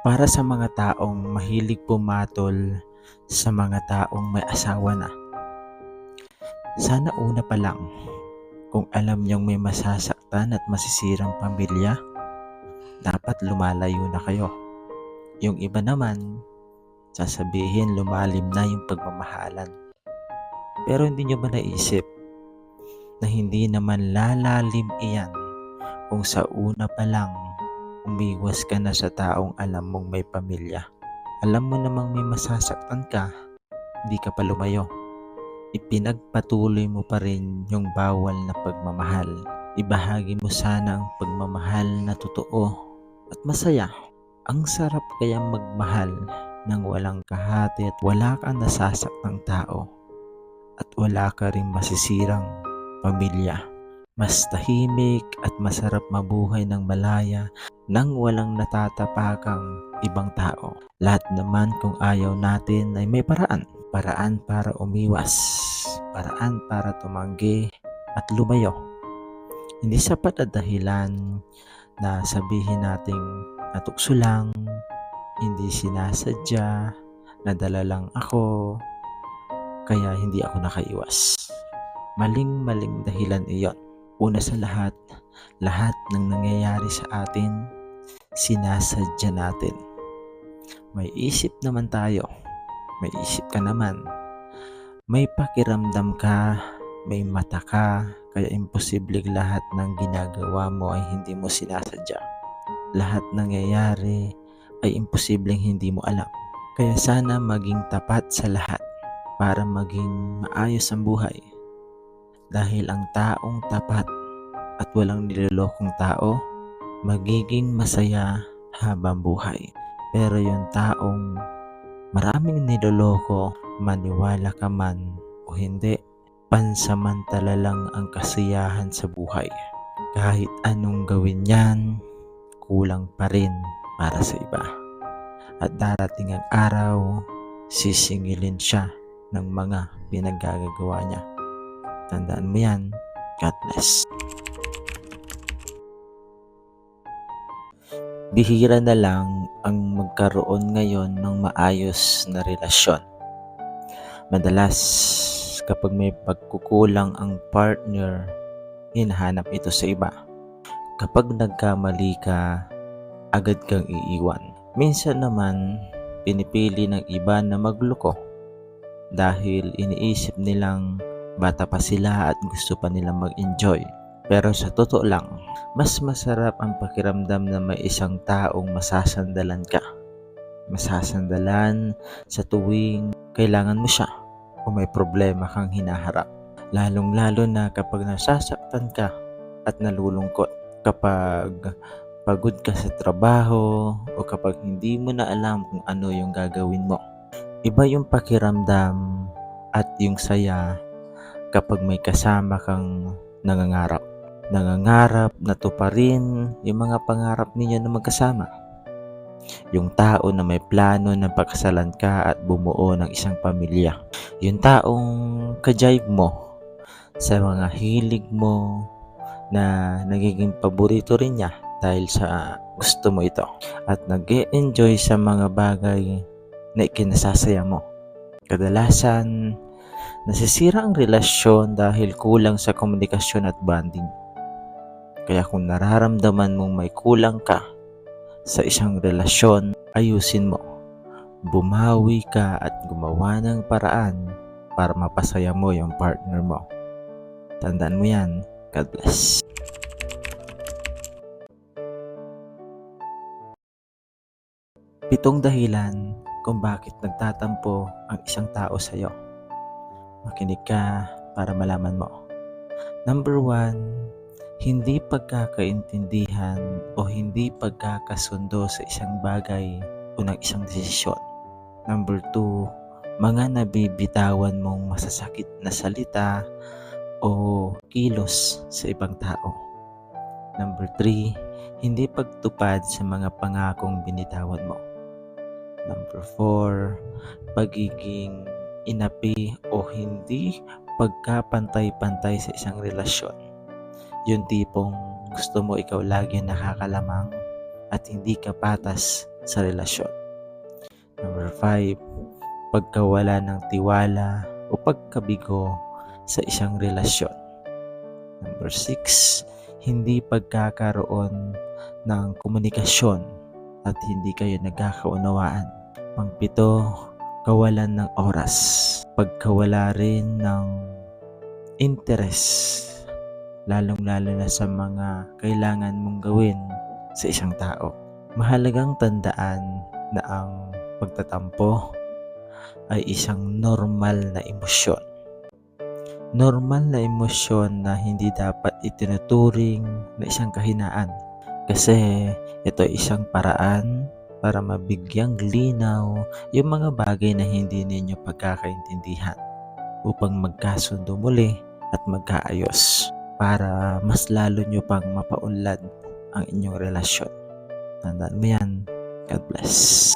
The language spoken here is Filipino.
Para sa mga taong mahilig pumatol sa mga taong may asawa na. Sana una pa lang, kung alam niyong may masasaktan at masisirang pamilya, dapat lumalayo na kayo. Yung iba naman, sasabihin lumalim na yung pagmamahalan. Pero hindi niyo ba naisip na hindi naman lalalim iyan kung sa una pa lang umiwas ka na sa taong alam mong may pamilya. Alam mo namang may masasaktan ka, hindi ka pa lumayo. Ipinagpatuloy mo pa rin yung bawal na pagmamahal. Ibahagi mo sana ang pagmamahal na totoo at masaya. Ang sarap kaya magmahal nang walang kahati at wala kang nasasaktang tao at wala ka rin masisirang pamilya. Mas tahimik at masarap mabuhay ng malaya nang walang natatapakang ibang tao. Lahat naman kung ayaw natin ay may paraan. Paraan para umiwas. Paraan para tumanggi at lumayo. Hindi sapat na dahilan na sabihin nating natukso lang, hindi sinasadya, nadala lang ako, kaya hindi ako nakaiwas. Maling-maling dahilan iyon. Una sa lahat, lahat ng nangyayari sa atin, sinasadya natin. May isip naman tayo. May isip ka naman. May pakiramdam ka, may mata ka, kaya imposibleng lahat ng ginagawa mo ay hindi mo sinasadya. Lahat nangyayari ay imposibleng hindi mo alam. Kaya sana maging tapat sa lahat para maging maayos ang buhay. Dahil ang taong tapat at walang nilolokong tao, magiging masaya habang buhay. Pero yung taong maraming niloloko, maniwala ka man o hindi, pansamantala lang ang kasiyahan sa buhay. Kahit anong gawin yan, kulang pa rin para sa iba. At darating ang araw, sisingilin siya ng mga pinaggagawa niya. Tandaan mo yan. God bless. Bihira na lang ang magkaroon ngayon ng maayos na relasyon. Madalas, kapag may pagkukulang ang partner, hinahanap ito sa iba. Kapag nagkamali ka, agad kang iiwan. Minsan naman, pinipili ng iba na magloko dahil iniisip nilang bata pa sila at gusto pa nilang mag-enjoy. Pero sa totoo lang, mas masarap ang pakiramdam na may isang taong masasandalan ka. Masasandalan sa tuwing kailangan mo siya o may problema kang hinaharap. Lalong-lalo na kapag nasasaktan ka at nalulungkot. Kapag pagod ka sa trabaho o kapag hindi mo na alam kung ano yung gagawin mo. Iba yung pakiramdam at yung saya kapag may kasama kang nangangarap nangangarap na tuparin yung mga pangarap ninyo na magkasama. Yung tao na may plano na pagkasalan ka at bumuo ng isang pamilya. Yung taong kajive mo sa mga hilig mo na nagiging paborito rin niya dahil sa gusto mo ito. At nag enjoy sa mga bagay na ikinasasaya mo. Kadalasan, nasisira ang relasyon dahil kulang sa komunikasyon at bonding. Kaya kung nararamdaman mong may kulang ka sa isang relasyon, ayusin mo. Bumawi ka at gumawa ng paraan para mapasaya mo yung partner mo. Tandaan mo yan. God bless. Pitong dahilan kung bakit nagtatampo ang isang tao sa iyo. Makinig ka para malaman mo. Number one, hindi pagkakaintindihan o hindi pagkakasundo sa isang bagay o ng isang desisyon. Number two, mga nabibitawan mong masasakit na salita o kilos sa ibang tao. Number three, hindi pagtupad sa mga pangakong binitawan mo. Number four, pagiging inapi o hindi pagkapantay-pantay sa isang relasyon yung tipong gusto mo ikaw lagi nakakalamang at hindi ka patas sa relasyon. Number 5, pagkawala ng tiwala o pagkabigo sa isang relasyon. Number 6, hindi pagkakaroon ng komunikasyon at hindi kayo nagkakaunawaan. Pangpito, kawalan ng oras. Pagkawala rin ng interes, lalong-lalo na sa mga kailangan mong gawin sa isang tao. Mahalagang tandaan na ang pagtatampo ay isang normal na emosyon. Normal na emosyon na hindi dapat itinuturing na isang kahinaan kasi ito ay isang paraan para mabigyang linaw yung mga bagay na hindi ninyo pagkakaintindihan upang magkasundo muli at magkaayos para mas lalo nyo pang mapaunlad ang inyong relasyon. Tandaan mo yan. God bless.